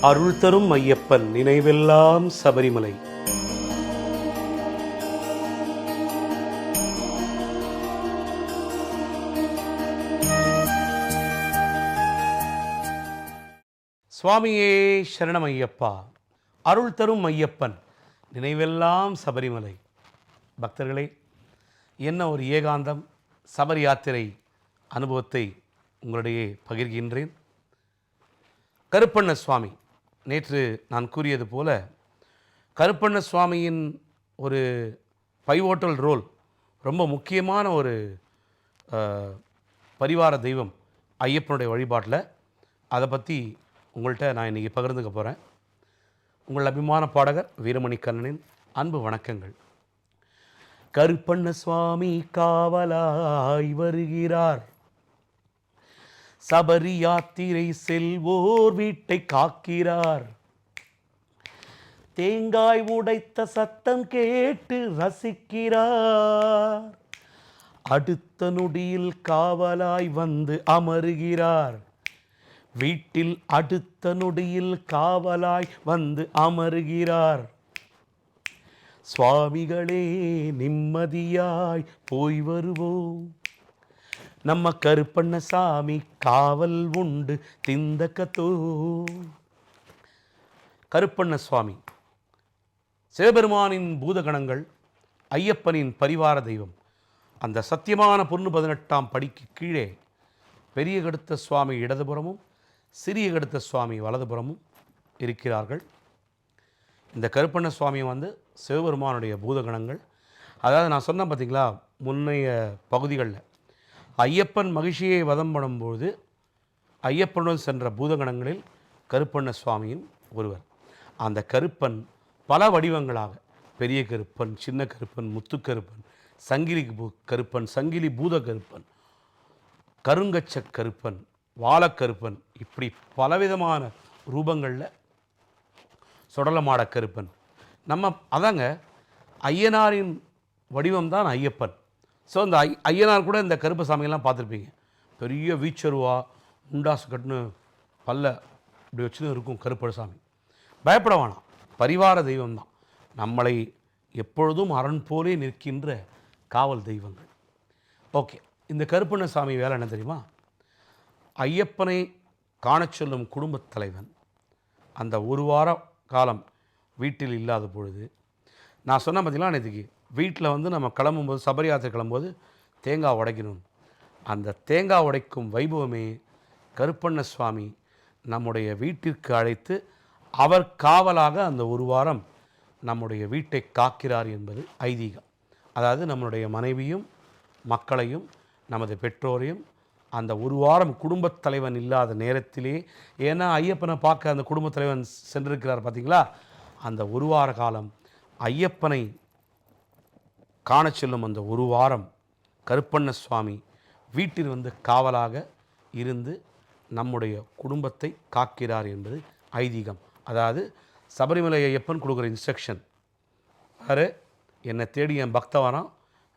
அருள் தரும் ஐயப்பன் நினைவெல்லாம் சபரிமலை. சுவாமியே சரணம் ஐயப்பா. அருள் தரும் ஐயப்பன் நினைவெல்லாம் சபரிமலை. பக்தர்களே என்ன ஒரு ஏகாந்தம் சபரி யாத்திரை அனுபவத்தை உங்களிடையே பகிர்கின்றேன். கருப்பண்ண சுவாமி நேற்று நான் கூறியது போல கருப்பண்ண சுவாமியின் ஒரு பைவோட்டல் ரோல் ரொம்ப முக்கியமான ஒரு பரிவார தெய்வம் ஐயப்பனுடைய வழிபாட்டில். அதை பற்றி உங்கள்கிட்ட நான் இன்றைக்கி பகிர்ந்துக்க போகிறேன் உங்கள் அபிமான பாடகர் வீரமணி கண்ணனின் அன்பு வணக்கங்கள். கருப்பண்ண சுவாமி காவலாய் வருகிறார். சபரி யாத்திரை செல்வோர் வீட்டை காக்கிறார். தேங்காய் உடைத்த சத்தம் கேட்டு ரசிக்கிறார். அடுத்த நொடியில் காவலாய் வந்து அமருகிறார். வீட்டில் அடுத்த நொடியில் காவலாய் வந்து அமருகிறார். சுவாமிகளே நிம்மதியாய் போய் வருவோம். நம்ம கருப்பண்ண சாமி காவல் உண்டு திந்தக்கத்தோ கருப்பண்ண சுவாமி சிவபெருமானின் பூதகணங்கள் ஐயப்பனின் பரிவார தெய்வம். அந்த சத்தியமான பொண்ணு பதினெட்டாம் படிக்கு கீழே பெரிய கடுத்த சுவாமி இடதுபுறமும் சிறிய கடுத்த சுவாமி வலதுபுறமும் இருக்கிறார்கள். இந்த கருப்பண்ண சுவாமி வந்து சிவபெருமானுடைய பூதகணங்கள். அதாவது நான் சொன்னேன் பார்த்தீங்களா முன்னைய பகுதிகளில் ஐயப்பன் மகிழ்ச்சியை வதம் பண்ணும்போது ஐயப்பனுடன் சென்ற பூதகணங்களில் கருப்பண்ண சுவாமியின் ஒருவர். அந்த கருப்பன் பல வடிவங்களாக பெரிய கருப்பன் சின்ன கருப்பன் முத்துக்கருப்பன் சங்கிலி பூ கருப்பன் சங்கிலி பூத கருப்பன் கருங்கச்ச கருப்பன் வாழக்கருப்பன் இப்படி பலவிதமான ரூபங்களில் சுடலமாட கருப்பன். நம்ம அதாங்க ஐயனாரின் வடிவம் தான் ஐயப்பன். ஸோ இந்த ஐ ஐயனார் கூட இந்த கருப்பு சாமியெல்லாம் பார்த்துருப்பீங்க. பெரிய வீச்சருவா உண்டாசு கட்டுன்னு பல்ல இப்படி வச்சுன்னு இருக்கும் கருப்பழ சாமி. பயப்பட வேணாம். பரிவார தெய்வம்தான். நம்மளை எப்பொழுதும் அரண் போலே நிற்கின்ற காவல் தெய்வங்கள். ஓகே இந்த கருப்பண்ண சாமி வேலை என்ன தெரியுமா? ஐயப்பனை காணச் சொல்லும் குடும்பத் தலைவன். அந்த ஒரு வார காலம் வீட்டில் இல்லாத பொழுது நான் சொன்ன பார்த்தீங்களா நேற்றுக்கு வீட்டில் வந்து நம்ம கிளம்பும்போது சபரி யாத்திரை கிளம்பும்போது தேங்காய் உடைக்கணும். அந்த தேங்காய் உடைக்கும் வைபவமே கருப்பண்ண சுவாமி நம்முடைய வீட்டிற்கு அழைத்து அவர் காவலாக அந்த ஒரு வாரம் நம்முடைய வீட்டை காக்கிறார் என்பது ஐதீகம். அதாவது நம்மளுடைய மனைவியும் மக்களையும் நமது பெற்றோரையும் அந்த ஒரு வாரம் குடும்பத் தலைவன் இல்லாத நேரத்திலே ஏன்னா ஐயப்பனை பார்க்க அந்த குடும்பத் தலைவன் சென்றிருக்கிறார் பார்த்தீங்களா? அந்த ஒரு வார காலம் ஐயப்பனை காண செல்லும் அந்த ஒரு வாரம் கருப்பண்ண சுவாமி வீட்டில் வந்து காவலாக இருந்து நம்முடைய குடும்பத்தை காக்கிறார் என்பது ஐதீகம். அதாவது சபரிமலை ஐயப்பன் கொடுக்குற இன்ஸ்ட்ரக்ஷன் அரு என்னை தேடி என் பக்த வரான்.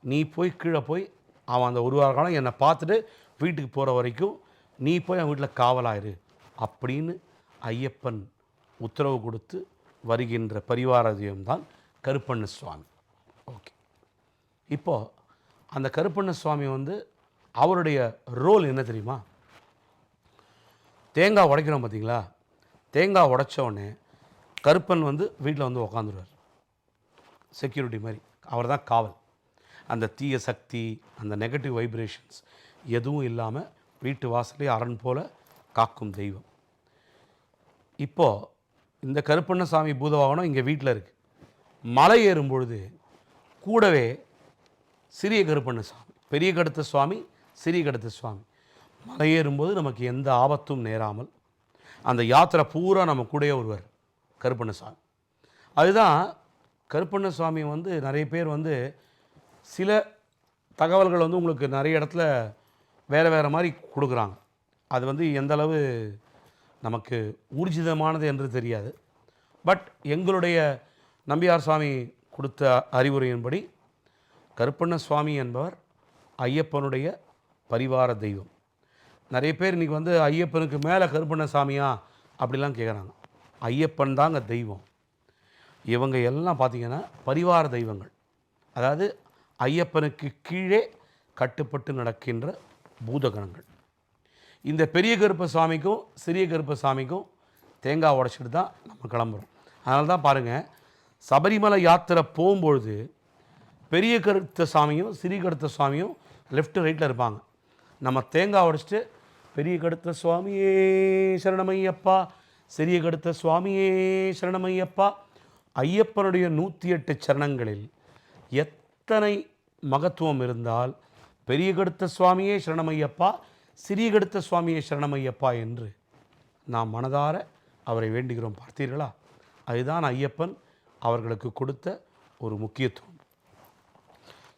நீ போய் கீழே போய் அவன் அந்த ஒரு வார காலம் என்னை பார்த்துட்டு வீட்டுக்கு போகிற வரைக்கும் நீ போய் அவன் வீட்டில் காவலாயிரு அப்படின்னு ஐயப்பன் உத்தரவு கொடுத்து வருகின்ற பரிவாரதியம் தான் கருப்பண்ண சுவாமி ஓகே. இப்போது அந்த கருப்பண்ண சுவாமி வந்து அவருடைய ரோல் என்ன தெரியுமா? தேங்காய் உடைக்கிறோம் பார்த்தீங்களா தேங்காய் உடைச்ச உடனே கருப்பன் வந்து வீட்டில் வந்து உக்காந்துருவார். செக்யூரிட்டி மாதிரி. அவர் தான் காவல். அந்த தீய சக்தி அந்த நெகட்டிவ் வைப்ரேஷன்ஸ் எதுவும் இல்லாமல் வீட்டு வாசலே அரண் போல் காக்கும் தெய்வம். இப்போது இந்த கருப்பண்ணசாமி பூதவாகனம் இங்கே வீட்டில் இருக்குது மலை ஏறும் பொழுது கூடவே சிறிய கருப்பண்ண சுவாமி பெரிய கடத்த சுவாமி சிறிய கடத்த சுவாமி. மலையேறும்போது நமக்கு எந்த ஆபத்தும் நேராமல் அந்த யாத்திரை பூரா நம்ம கூடயே ஒருவர் கருப்பண்ணசாமி அதுதான் கருப்பண்ணசுவாமி வந்து நிறைய பேர் வந்து சில தகவல்கள் வந்து உங்களுக்கு நிறைய இடத்துல வேறு வேறு மாதிரி கொடுக்குறாங்க. அது வந்து எந்தளவு நமக்கு ஊர்ஜிதமானது என்று தெரியாது. பட் எங்களுடைய நம்பியார் சுவாமி கொடுத்த அறிவுரையின்படி கருப்பண்ண சுவாமி என்பவர் ஐயப்பனுடைய பரிவார தெய்வம். நிறைய பேர் இன்றைக்கி வந்து ஐயப்பனுக்கு மேலே கருப்பண்ண சாமியா அப்படிலாம் கேட்குறாங்க ஐயப்பன் தாங்க தெய்வம். இவங்க எல்லாம் பார்த்தீங்கன்னா பரிவார தெய்வங்கள். அதாவது ஐயப்பனுக்கு கீழே கட்டுப்பட்டு நடக்கின்ற பூதகணங்கள். இந்த பெரிய கருப்ப சாமிக்கும் சிறிய கருப்ப சாமிக்கும் தேங்காய் உடைச்சிட்டு தான் நம்ம கிளம்புறோம். அதனால தான் பாருங்கள் சபரிமலை யாத்திரை போகும்பொழுது பெரிய கருத்த சாமியும் சிறிய கருத்த சுவாமியும் லெஃப்ட் ரைட்டில் இருப்பாங்க. நம்ம தேங்காய் உடைச்சிட்டு பெரிய கடுத்த சுவாமியே சரணமையப்பா சிறிய கடுத்த சுவாமியே சரணமையப்பா. ஐயப்பனுடைய நூற்றி எட்டு சரணங்களில் எத்தனை மகத்துவம் இருந்தால் பெரிய கடுத்த சுவாமியே சரணமையப்பா சிறிய கடுத்த சுவாமியே சரணமையப்பா என்று நாம் மனதார அவரை வேண்டுகிறோம். பார்த்தீர்களா? அதுதான் ஐயப்பன் அவர்களுக்கு கொடுத்த ஒரு முக்கியத்துவம்.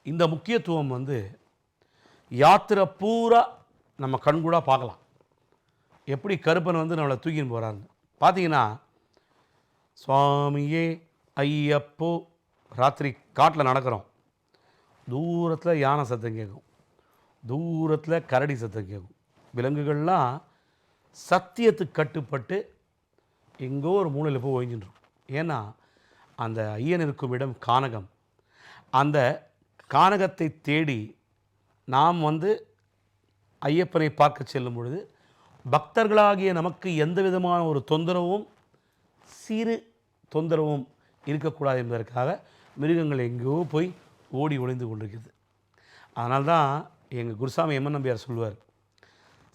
இந்த முக்கியத்துவம் வந்து யாத்திரை பூரா நம்ம கண்கூடாக பார்க்கலாம். எப்படி கருப்பன் வந்து நம்மளை தூக்கின்னு போகிறான்னு பார்த்தீங்கன்னா சுவாமியே ஐயப்போ ராத்திரி காட்டில் நடக்கிறோம். தூரத்தில் யானை சத்தம் கேட்கும் தூரத்தில் கரடி சத்தம் கேட்கும் விலங்குகள்லாம் சத்தியத்துக்கு கட்டுப்பட்டு எங்கோ ஒரு மூலையில் போய் ஒழிஞ்சின்றோம் ஏன்னா அந்த ஐயன் இருக்கும் இடம் கானகம். அந்த கானகத்தை தேடி நாம் வந்து ஐயப்பனை பார்க்க செல்லும் பொழுது பக்தர்களாகிய நமக்கு எந்த விதமான ஒரு தொந்தரவும் சிறு தொந்தரவும் இருக்கக்கூடாது என்பதற்காக மிருகங்கள் எங்கேயோ போய் ஓடி ஒளிந்து கொண்டிருக்குது. அதனால் தான் எங்கள் குருசாமி எம்என் நம்பியார் சொல்லுவார்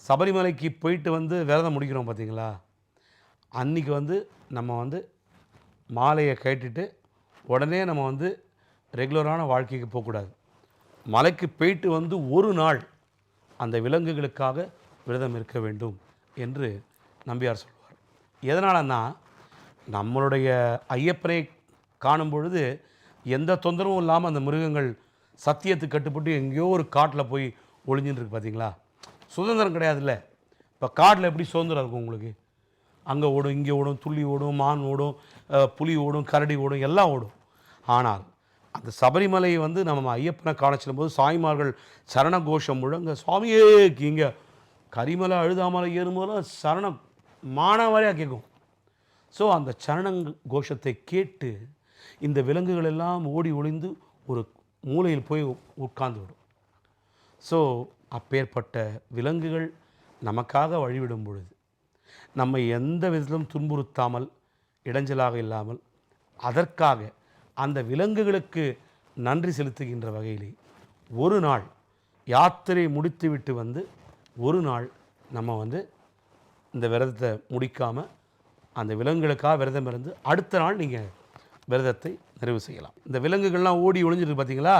சபரிமலைக்கு போயிட்டு வந்து விரதம் முடிக்கிறோம் பார்த்தீங்களா? அன்றைக்கி வந்து நம்ம வந்து மாலையை கேட்டுட்டு உடனே நம்ம வந்து ரெகுலரான வாழ்க்கைக்கு போகக்கூடாது. மலைக்கு போயிட்டு வந்து ஒரு நாள் அந்த விலங்குகளுக்காக விரதம் இருக்க வேண்டும் என்று நம்பியார் சொல்வார். எதனாலன்னா நம்மளுடைய ஐயப்பனை காணும் பொழுது எந்த தொந்தரவும் இல்லாமல் அந்த மிருகங்கள் சத்தியத்துக்கு கட்டுப்பட்டு எங்கேயோ ஒரு காட்டில் போய் ஒளிஞ்சுட்டு இருக்கு பார்த்தீங்களா சுதந்திரம் கிடையாதுல்ல. இப்போ காட்டில் எப்படி சுதந்திரம் இருக்கும் உங்களுக்கு? அங்கே ஓடும் இங்கே ஓடும் துள்ளி ஓடும் மான் ஓடும் புலி ஓடும் கரடி ஓடும் எல்லாம் ஓடும். ஆனால் அந்த சபரிமலையை வந்து நம்ம ஐயப்பனை காண போது சாய்மார்கள் சரண கோஷம் முழங்க சுவாமியே இங்கே கரிமலை அழுதாமலை ஏறும்போதெல்லாம் சரணம் மானாவாரியாக கேட்கும். ஸோ அந்த சரண கோஷத்தை கேட்டு இந்த விலங்குகள் எல்லாம் ஓடி ஒளிந்து ஒரு மூலையில் போய் உட்கார்ந்து விடும். ஸோ அப்பேற்பட்ட விலங்குகள் நமக்காக வழிவிடும் பொழுது நம்மை எந்த விதத்திலும் துன்புறுத்தாமல் இடைஞ்சலாக இல்லாமல் அதற்காக அந்த விலங்குகளுக்கு நன்றி செலுத்துகின்ற வகையிலே ஒரு நாள் யாத்திரை முடித்துவிட்டு வந்து ஒரு நாள் நம்ம வந்து இந்த விரதத்தை முடிக்காமல் அந்த விலங்குகளுக்காக விரதம் இருந்து அடுத்த நாள் நீங்கள் விரதத்தை நிறைவு செய்யலாம். இந்த விலங்குகள்லாம் ஓடி ஒளிஞ்சிருக்கு பார்த்தீங்களா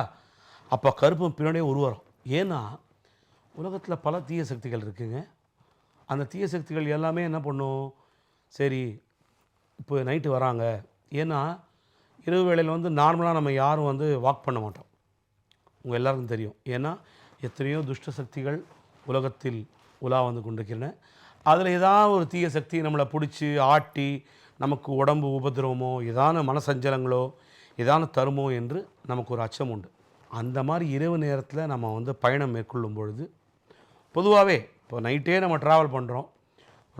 அப்போ கருப்பம் பின்னாடியே உருவரும். ஏன்னா உலகத்தில் பல தீய சக்திகள் இருக்குங்க. அந்த தீய சக்திகள் எல்லாமே என்ன பண்ணும்? சரி இப்போ நைட்டு வராங்க. ஏன்னா இரவு வேளையில் வந்து நார்மலாக நம்ம யாரும் வந்து வாக் பண்ண மாட்டோம். உங்கள் எல்லாருக்கும் தெரியும். ஏன்னா எத்தனையோ துஷ்ட சக்திகள் உலகத்தில் உலா வந்து கொண்டிருக்கின்றன. அதில் ஏதாவது ஒரு தீய சக்தி நம்மளை பிடிச்சி ஆட்டி நமக்கு உடம்பு உபதிரவமோ ஏதான மனசஞ்சலங்களோ ஏதான தருமோ என்று நமக்கு ஒரு அச்சம் உண்டு. அந்த மாதிரி இரவு நேரத்தில் நம்ம வந்து பயணம் மேற்கொள்ளும் பொழுது பொதுவாகவே இப்போ நைட்டே நம்ம ட்ராவல் பண்ணுறோம்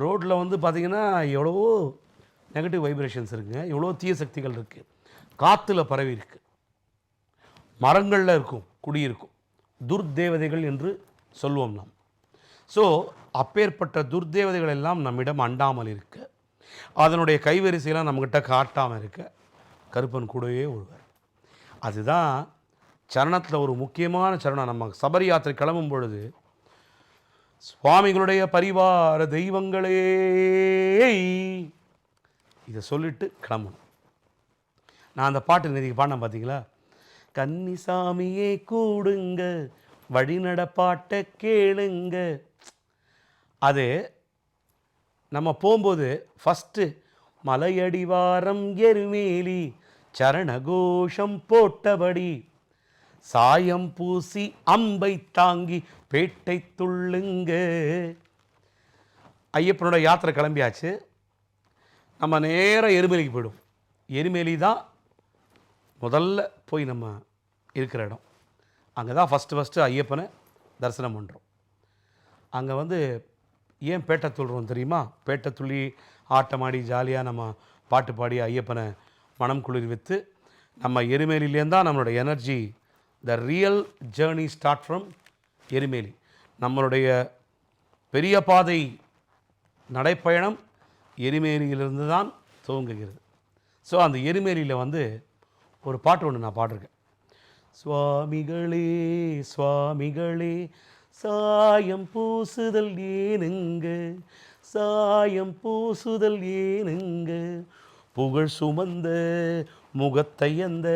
ரோட்டில் வந்து பார்த்திங்கன்னா எவ்வளவோ நெகட்டிவ் வைப்ரேஷன்ஸ் இருக்குங்க. எவ்வளோ தீய சக்திகள் இருக்குது காற்றுல பரவி இருக்கு. மரங்களில் இருக்கும் குடியிருக்கும் துர்தேவதைகள் என்று சொல்வோம் நாம். ஸோ அப்பேற்பட்ட துர்தேவதைகள் எல்லாம் நம்மிடம் அண்டாமல் இருக்க அதனுடைய கைவரிசையெல்லாம் நம்மக்கிட்ட காட்டாமல் இருக்க கருப்பன் கூடவே ஒருவர். அதுதான் சரணத்தில் ஒரு முக்கியமான சரணம். நம்ம சபரி யாத்திரை கிளம்பும் பொழுது சுவாமிகளுடைய பரிவார தெய்வங்களே! இதை சொல்லிட்டு கிளம்பணும். நான் அந்த பாட்டு நேற்றுக்கு பாடினேன் பார்த்தீங்களா கன்னிசாமியே கூடுங்க. வழிநட பாட்டை கேளுங்க. அது நம்ம போகும்போது ஃபஸ்ட்டு மலையடிவாரம் எருமேலி சரணகோஷம் போட்டபடி சாயம் பூசி அம்பை தாங்கி பேட்டை துள்ளுங்க. ஐயப்பனோட யாத்திரை கிளம்பியாச்சு. நம்ம நேராக எருமேலிக்கு போயிடும் எருமேலி தான் முதல்ல போய் நம்ம இருக்கிற இடம். அங்கே தான் ஃபஸ்ட்டு ஃபஸ்ட்டு ஐயப்பனை தரிசனம் பண்ணுறோம் அங்கே வந்து ஏன் பேட்டை துள்ளுறோம் தெரியுமா? பேட்டை துள்ளி ஆட்டமாடி ஜாலியாக நம்ம பாட்டு பாடி ஐயப்பனை மனம் குளிர்வித்து நம்ம எருமேலியிலேருந்து தான் நம்மளோட energy the real journey start from Erumeli. நம்மளுடைய பெரிய பாதை நடைப்பயணம் எரிமேலியிலிருந்து தான் துவங்குகிறது. ஸோ அந்த எருமேலியில் வந்து ஒரு பாட்டு ஒன்று நான் பாடிருக்கேன். சுவாமிகளே சுவாமிகளே சாயம் பூசுதல் ஏனுங்க சாயம் பூசுதல் ஏனுங்க. புகழ் சுமந்த முகத்தை அந்த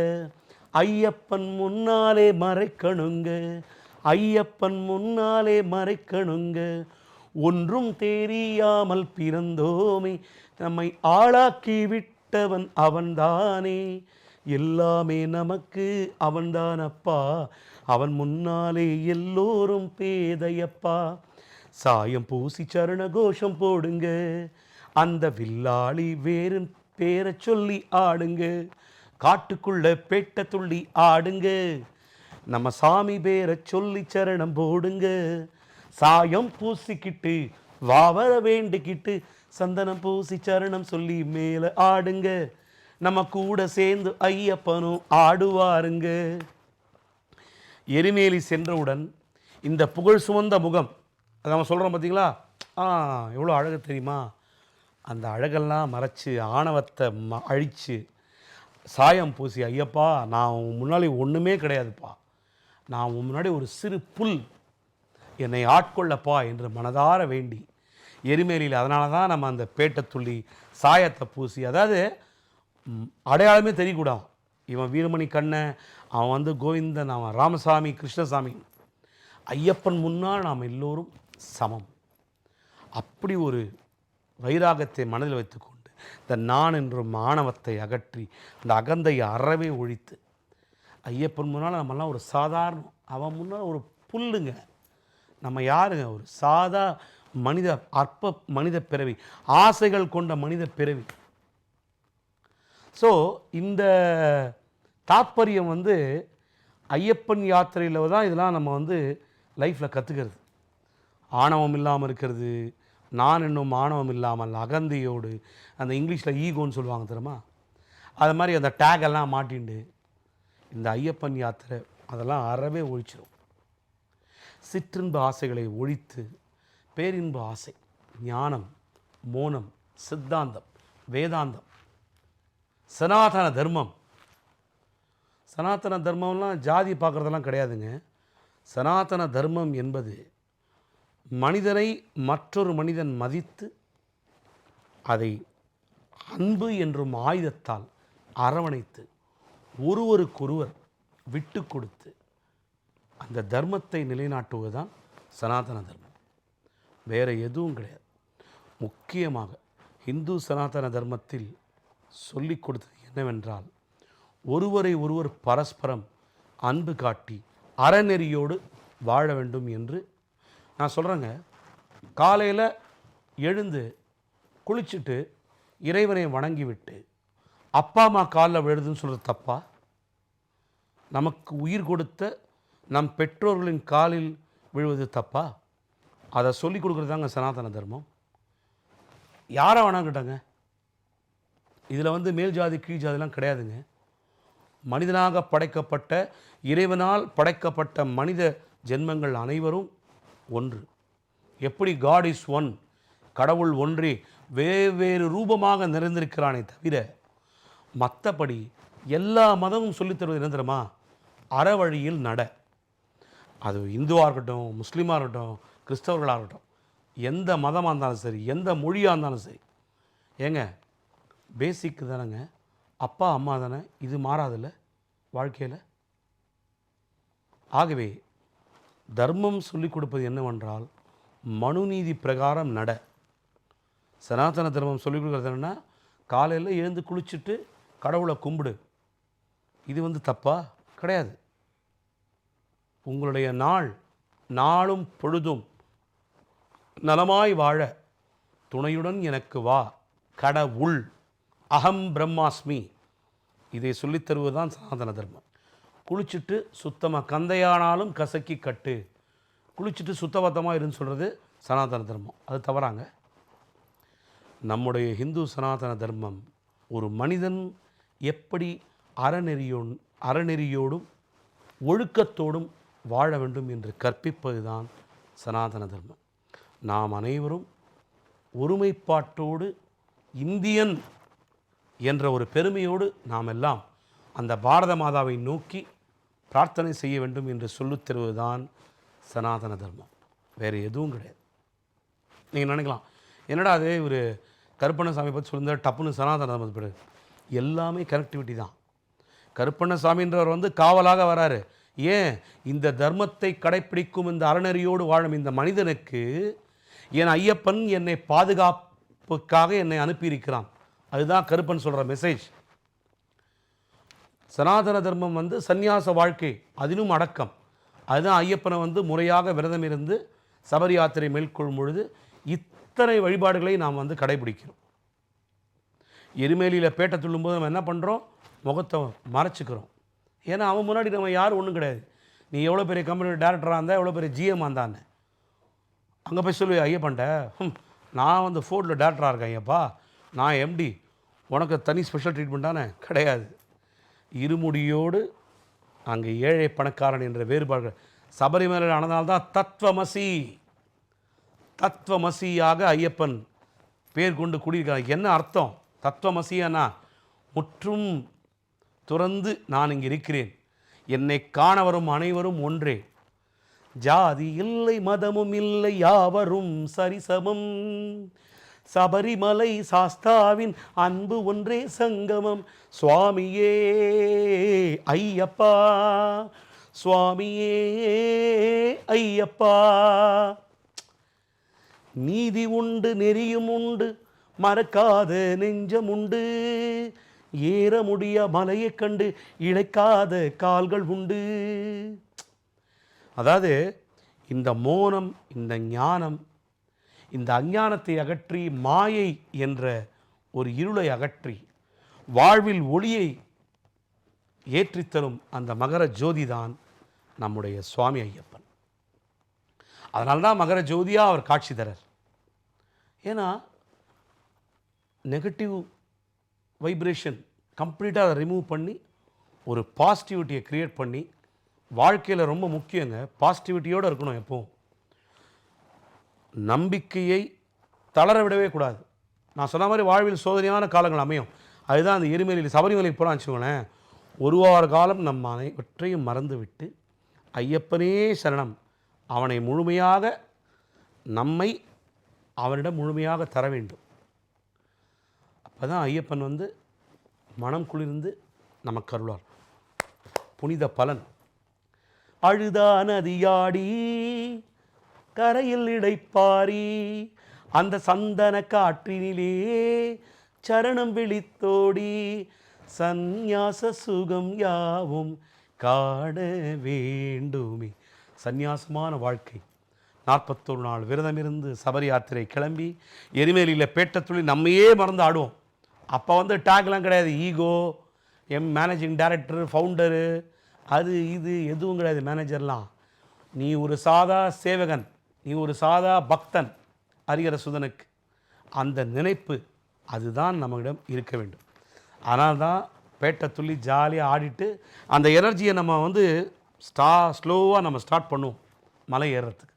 ஐயப்பன் முன்னாலே மறைக்கணுங்க ஐயப்பன் முன்னாலே மறைக்கணுங்க. ஒன்றும் தெரியாமல் பிறந்தோமே நம்மை ஆளாக்கி விட்டவன் அவன்தானே. எல்லாமே நமக்கு அவன்தானப்பா. அவன் முன்னாலே எல்லோரும் பேதையப்பா. சாயம் பூசி சரண கோஷம் போடுங்க. அந்த வில்லாளி வேறு பேரை சொல்லி ஆடுங்க. காட்டுக்குள்ள பெட்ட துள்ளி ஆடுங்க. நம்ம சாமி பேரை சொல்லி சரணம் போடுங்க. சாயம் பூசிக்கிட்டு வாவர வேண்டிக்கிட்டு சந்தனம் பூசி சரணம் சொல்லி மேலே ஆடுங்க. நம்ம கூட சேர்ந்து ஐயப்பனும் ஆடுவாருங்க. எரிமேலி சென்றவுடன் இந்த புகழ் சுமந்த முகம் அதை நம்ம சொல்கிறோம் பார்த்தீங்களா ஆ எவ்வளோ அழகு தெரியுமா? அந்த அழகெல்லாம் மறைச்சி ஆணவத்தை ம அழித்து சாயம் பூசி ஐயப்பா நான் உன் முன்னாடி ஒன்றுமே கிடையாதுப்பா. நான் உன் முன்னாடி ஒரு சிறு புல் என்னை ஆட்கொள்ளப்பா என்று மனதார வேண்டி எரிமேலியில் அதனால தான் நம்ம அந்த பேட்டை துள்ளி சாயத்தை பூசி அதாவது அடையாளமே தெரியக்கூடாது இவன் வீரமணி கண்ணன் அவன் வந்து கோவிந்தன் அவன் ராமசாமி கிருஷ்ணசாமி. ஐயப்பன் முன்னால் நாம் எல்லோரும் சமம். அப்படி ஒரு வைராகத்தை மனதில் வைத்துக்கொண்டு இந்த நான் என்ற மாணவத்தை அகற்றி அந்த அகந்தையை அறவே ஒழித்து ஐயப்பன் முன்னால் நம்மெல்லாம் ஒரு சாதாரணம் அவன் முன்னால் ஒரு புல்லுங்க. நம்ம யாருங்க? ஒரு சாதா மனித அற்ப மனித பிறவி ஆசைகள் கொண்ட மனித பிறவி. ஸோ இந்த தாத்பரியம் வந்து ஐயப்பன் யாத்திரையில் தான் இதெல்லாம் நம்ம வந்து லைஃப்பில் கற்றுக்கிறது ஆணவம் இல்லாமல் இருக்கிறது நான் இன்னும் ஆணவம் இல்லாமல் அகந்தையோடு அந்த இங்கிலீஷில் ஈகோன்னு சொல்லுவாங்க தெரியுமா? அது மாதிரி அந்த டேக் எல்லாம் மாட்டிண்டு இந்த ஐயப்பன் யாத்திரை அதெல்லாம் அறவே ஒழிச்சிடும் சிற்றின்ப ஆசைகளை ஒழித்து பேரின்ப ஆசை ஞானம் மோனம் சித்தாந்தம் வேதாந்தம் சனாதன தர்மம். சனாதன தர்மம்லாம் ஜாதி பார்க்குறதெல்லாம் கிடையாதுங்க. சனாதன தர்மம் என்பது மனிதனை மற்றொரு மனிதன் மதித்து அதை அன்பு என்றும் ஆயுதத்தால் அரவணைத்து ஒருவருக்கொருவர் விட்டு கொடுத்து அந்த தர்மத்தை நிலைநாட்டுவது தான் சனாதன தர்மம். வேறு எதுவும் கிடையாது. முக்கியமாக இந்து சனாதன தர்மத்தில் சொல்லிக் கொடுத்தது என்னவென்றால் ஒருவரை ஒருவர் பரஸ்பரம் அன்பு காட்டி அறநெறியோடு வாழ வேண்டும் என்று நான் சொல்கிறேங்க காலையில் எழுந்து குளிச்சுட்டு இறைவனை வணங்கிவிட்டு அப்பா அம்மா காலில் விழுதுன்னு சொல்கிறது தப்பா? நமக்கு உயிர் கொடுத்த நம் பெற்றோர்களின் காலில் விழுவது தப்பா? அதை சொல்லிக் கொடுக்குறது தாங்க சனாதன தர்மம். யாரை வேணாங்கிட்டாங்க இதில் வந்து மேல் ஜாதி கீழ் ஜாதிலாம் கிடையாதுங்க. மனிதனாக படைக்கப்பட்ட இறைவனால் படைக்கப்பட்ட மனித ஜென்மங்கள் அனைவரும் ஒன்று. எப்படி காட் இஸ் ஒன் கடவுள் ஒன்றே வெவ்வேறு ரூபமாக நிறைந்திருக்கிறானே தவிர மற்றபடி எல்லா மதமும் சொல்லித் தருவது என்ன அறவழியில் நட. அது இந்துவாக இருக்கட்டும் முஸ்லீமாக இருக்கட்டும் கிறிஸ்தவர்களாக இருக்கட்டும் எந்த மதமாக இருந்தாலும் சரி எந்த மொழியாக இருந்தாலும் சரி. ஏங்க பேசிக் தானேங்க. அப்பா அம்மா தானே. இது மாறாதில்ல வாழ்க்கையில். ஆகவே தர்மம் சொல்லிக் கொடுப்பது என்னவென்றால் மனுநீதி பிரகாரம் நட. சனாதன தர்மம் சொல்லிக் கொடுக்குறது என்னென்னா காலையில் எழுந்து குளிச்சுட்டு கடவுளை கும்பிடு. இது வந்து தப்பா? கிடையாது. உங்களுடைய நாள் நாளும் பொழுதும் நலமாய் வாழ. துணையுடன் எனக்கு வா கடவுள். அகம் பிரம்மாஸ்மி. இதை சொல்லித்தருவது தான் சனாதன தர்மம். குளிச்சுட்டு சுத்தமாக கந்தையானாலும் கசக்கி கட்டு. குளிச்சுட்டு சுத்தபத்தமாக இருன்னு சொல்கிறது சனாதன தர்மம். அது தவறாங்க. நம்முடைய ஹிந்து சனாதன தர்மம் ஒரு மனிதன் எப்படி அறநெறியோ அறநெறியோடும் ஒழுக்கத்தோடும் வாழ வேண்டும் என்று கற்பிப்பது தான் சனாதன தர்மம். நாம் அனைவரும் ஒருமைப்பாட்டோடு இந்தியன் என்ற ஒரு பெருமையோடு நாம் எல்லாம் அந்த பாரத மாதாவை நோக்கி பிரார்த்தனை செய்ய வேண்டும் என்று சொல்லித் தருவதுதான் சனாதன தர்மம். வேறு எதுவும் கிடையாது. நீங்கள் நினைக்கலாம் என்னடா அது ஒரு கருப்பண்ணசாமி பற்றி சொல்லியிருந்தார் டப்புன்னு சனாதன தர்மத்தை படி எல்லாமே கனெக்டிவிட்டி தான். கருப்பண்ணசாமின்றவர் வந்து காவலாக வராரு. ஏன்? இந்த தர்மத்தை கடைப்பிடிக்கும் இந்த அறநெறியோடு வாழும் இந்த மனிதனுக்கு என் ஐயப்பன் என்னை பாதுகாப்புக்காக என்னை அனுப்பியிருக்கிறான். அதுதான் கருப்பன் சொல்கிற மெசேஜ் சனாதன தர்மம் வந்து சந்நியாச வாழ்க்கை அதிலும் அடக்கம். அதுதான் ஐயப்பனை வந்து முறையாக விரதம் இருந்து சபரி யாத்திரை மேற்கொள்ளும் பொழுது இத்தனை வழிபாடுகளை நாம் வந்து கடைபிடிக்கிறோம். எருமேலியில் பேட்டை துள்ளும்போது நம்ம என்ன பண்ணுறோம் முகத்தை மறைச்சிக்கிறோம். ஏன்னா அவன் முன்னாடி நம்ம யாரும் ஒன்றும் கிடையாது. நீ எவ்வளோ பெரிய கம்பெனி டேரக்டராக இருந்தால் எவ்வளோ பெரிய ஜிஎம் இருந்தான்னு. அங்கே போய் சொல்லுவேன் ஐயப்பன்ட்ட நான் வந்து ஃபோர்டில் டேரக்டராக இருக்கேன் ஐயப்பா. நான் எம்டி உனக்கு தனி ஸ்பெஷல் ட்ரீட்மெண்ட் தானே? கிடையாது. இருமுடியோடு அங்கே ஏழை பணக்காரன் என்ற வேறுபாடுகள். சபரிமலை ஆனதால்தான் தத்வமசி. தத்வமசியாக ஐயப்பன் பேர் கொண்டு குடியிருக்கிறான் என்ன அர்த்தம்? தத்துவமசியானா முற்றும் துறந்து நான் இங்கே இருக்கிறேன். என்னை காண வரும் அனைவரும் ஒன்றே. ஜாதி இல்லை மதமும் இல்லை யாவரும் சரிசமம். சபரிமலை சாஸ்தாவின் அன்பு ஒன்றே சங்கமம். சுவாமியே ஐயப்பா. சுவாமியே ஐயப்பா. நீதி உண்டு நெறியும் உண்டு மறக்காத நெஞ்சம் உண்டு. ஏற முடிய மலையை கண்டு இழைக்காத கால்கள் உண்டு. அதாவது இந்த மோனம் இந்த ஞானம் இந்த அஞ்ஞானத்தை அகற்றி மாயை என்ற ஒரு இருளை அகற்றி வாழ்வில் ஒளியை ஏற்றித்தரும் அந்த மகர ஜோதி தான் நம்முடைய சுவாமி ஐயப்பன். அதனால்தான் மகர ஜோதியாக அவர் காட்சி தரர். ஏன்னா நெகட்டிவ் வைப்ரேஷன் கம்ப்ளீட்டாக அதை ரிமூவ் பண்ணி ஒரு பாசிட்டிவிட்டியை க்ரியேட் பண்ணி வாழ்க்கையில் ரொம்ப முக்கியங்க. பாசிட்டிவிட்டியோடு இருக்கணும் எப்போவும். நம்பிக்கையை தளர விடவே கூடாது. நான் சொன்ன மாதிரி வாழ்வில் சோதனையான காலங்கள் அமையும். அதுதான் அந்த எருமேலியில் சபரிமலை போகிறான்னு வச்சுக்கோங்களேன். ஒரு வார காலம் நம் அனைவற்றையும் மறந்துவிட்டு ஐயப்பனே சரணம். அவனை முழுமையாக நம்மை அவனிடம் முழுமையாக தர வேண்டும். அப்போ தான் ஐயப்பன் வந்து மனம் குளிர்ந்து நமக்கு அருளார். புனித பலன். அழுதான் அதியாடி கரையில் இடைப்பாரி. அந்த சந்தன காற்றினிலே சரணம் விழித்தோடி சந்நியாச சுகம் யாவும் காண வேண்டுமே. சந்நியாசமான வாழ்க்கை. நாற்பத்தொரு நாள் விரதம் இருந்து சபரி யாத்திரை கிளம்பி எரிமேலியில் பேட்டத்துள்ளி நம்மையே மறந்து ஆடுவோம் அப்போ வந்து டேக்லாம் கிடையாது. Ego M managing director founder அது இது எதுவும் கிடையாது மேனேஜர்லாம் நீ ஒரு சாதா சேவகன். நீ ஒரு சாதா பக்தன் ஹரிஹரசுதனுக்கு அந்த நினைப்பு அதுதான் நம்மிடம் இருக்க வேண்டும். ஆனால் தான் பேட்டை துள்ளி ஜாலியாக ஆடிட்டு அந்த எனர்ஜியை நம்ம வந்து ஸ்டா ஸ்லோவாக நம்ம ஸ்டார்ட் பண்ணுவோம் மலை ஏறுறதுக்கு.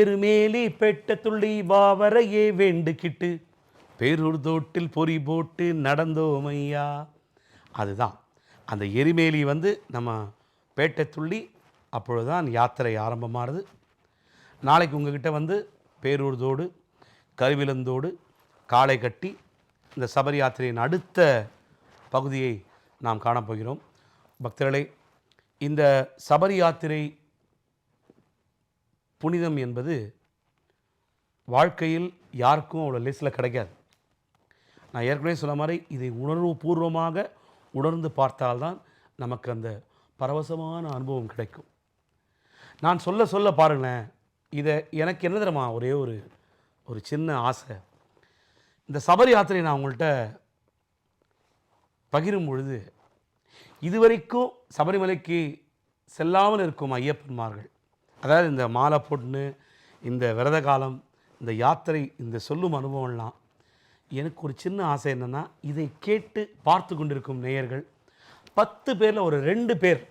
எருமேலி பெட்ட துள்ளி வாவரையே வேண்டுக்கிட்டு பேரூர் தோட்டில் பொறி போட்டு நடந்தோம் ஐயா அதுதான். அந்த எரிமேலி வந்து நம்ம பேட்டை துள்ளி அப்பொழுதுதான் யாத்திரை ஆரம்பமாகுது நாளைக்கு உங்ககிட்ட வந்து பேரூர்தோடு கருவிலந்தோடு காளை கட்டி இந்த சபரி யாத்திரையின் அடுத்த பகுதியை நாம் காணப்போகிறோம் பக்தர்களே இந்த சபரி யாத்திரை புனிதம் என்பது வாழ்க்கையில் யாருக்கும் அவ்வளோ லேஸில் கிடைக்காது. நான் ஏற்கனவே சொன்ன மாதிரி இதை உணர்வு பூர்வமாக உணர்ந்து பார்த்தால்தான் நமக்கு அந்த பரவசமான அனுபவம் கிடைக்கும். நான் சொல்ல சொல்ல பாருங்களேன். இதை எனக்கு என்ன தெரியுமா? ஒரே ஒரு ஒரு சின்ன ஆசை. இந்த சபரி யாத்திரை நான் உங்கள்கிட்ட பகிரும் பொழுது இதுவரைக்கும் சபரிமலைக்கு செல்லாமல் இருக்கும் ஐயப்பன்மார்கள் அதாவது இந்த மாலை போட்டுன்னு இந்த விரத காலம் இந்த யாத்திரை இந்த சொல்லும் அனுபவம்லாம் எனக்கு ஒரு சின்ன ஆசை என்னென்னா இதை கேட்டு பார்த்து கொண்டிருக்கும் நேயர்கள் பத்து பேரில் ஒரு ரெண்டு பேர்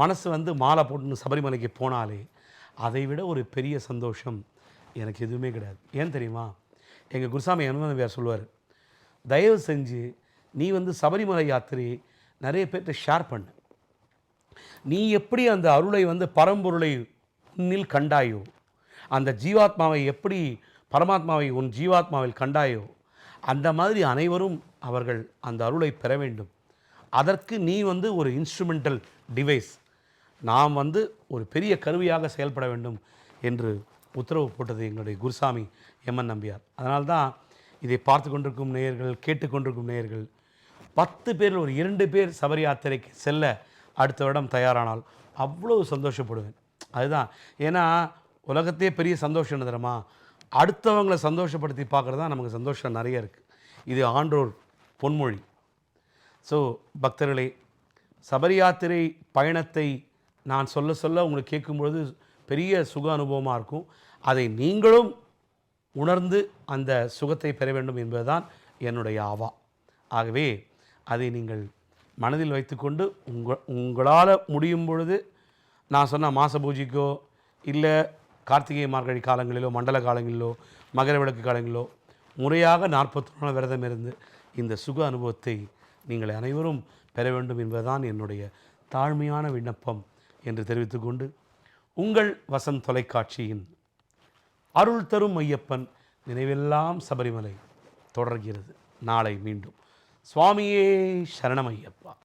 மனசு வந்து மாலை போட்டுன்னு சபரிமலைக்கு போனாலே அதை விட ஒரு பெரிய சந்தோஷம் எனக்கு எதுவுமே கிடையாது. ஏன் தெரியுமா? எங்கள் குருசாமி அனுமதியார் சொல்லுவார் தயவு செஞ்சு நீ வந்து சபரிமலை யாத்திரை நிறைய பேர்கிட்ட ஷேர் பண்ணு. நீ எப்படி அந்த அருளை வந்து பரம்பொருளை உன்னில் கண்டாயோ அந்த ஜீவாத்மாவை எப்படி பரமாத்மாவை உன் ஜீவாத்மாவில் கண்டாயோ அந்த மாதிரி அனைவரும் அவர்கள் அந்த அருளை பெற வேண்டும். அதற்கு நீ வந்து ஒரு இன்ஸ்ட்ருமெண்டல் டிவைஸ் நாம் வந்து ஒரு பெரிய கருவியாக செயல்பட வேண்டும் என்று உத்தரவு போட்டது எங்களுடைய குருசாமி எம்என் நம்பியார். அதனால்தான் இதை பார்த்து கொண்டிருக்கும் நேயர்கள் கேட்டுக்கொண்டிருக்கும் நேயர்கள் பத்து பேரில் ஒரு இரண்டு பேர் சபரி யாத்திரைக்கு செல்ல அடுத்த வருடம் தயாரானால் அவ்வளோ சந்தோஷப்படுவேன். அதுதான். ஏன்னா உலகத்தையே பெரிய சந்தோஷம் என்ன அடுத்தவங்களை சந்தோஷப்படுத்தி பார்க்குறது தான் நமக்கு சந்தோஷம் நிறைய இருக்குது இது ஆன்றோர் பொன்மொழி. ஸோ பக்தர்களே சபரி யாத்திரை பயணத்தை நான் சொல்ல சொல்ல உங்களுக்கு கேட்கும்பொழுது பெரிய சுக அனுபவமாக இருக்கும். அதை நீங்களும் உணர்ந்து அந்த சுகத்தை பெற வேண்டும் என்பதுதான் என்னுடைய ஆவா. ஆகவே அதை நீங்கள் மனதில் வைத்துக்கொண்டு உங்கள் உங்களால் முடியும் பொழுது நான் சொன்ன மாச பூஜைக்கோ இல்லை கார்த்திகை மார்கழி காலங்களிலோ மண்டல காலங்களிலோ மகர விளக்கு காலங்களிலோ முறையாக நாற்பத்தொன்று விரதம் இருந்து இந்த சுக அனுபவத்தை நீங்கள் அனைவரும் பெற வேண்டும் என்பதுதான் என்னுடைய தாழ்மையான விண்ணப்பம். என்று தெரிவித்துக்கொண்டு உங்கள் வசந்த் தொலைக்காட்சியின் அருள் தரும் ஐயப்பன் நினைவெல்லாம் சபரிமலை தொடர்கிறது. நாளை மீண்டும். சுவாமியே சரணம் ஐயப்பா.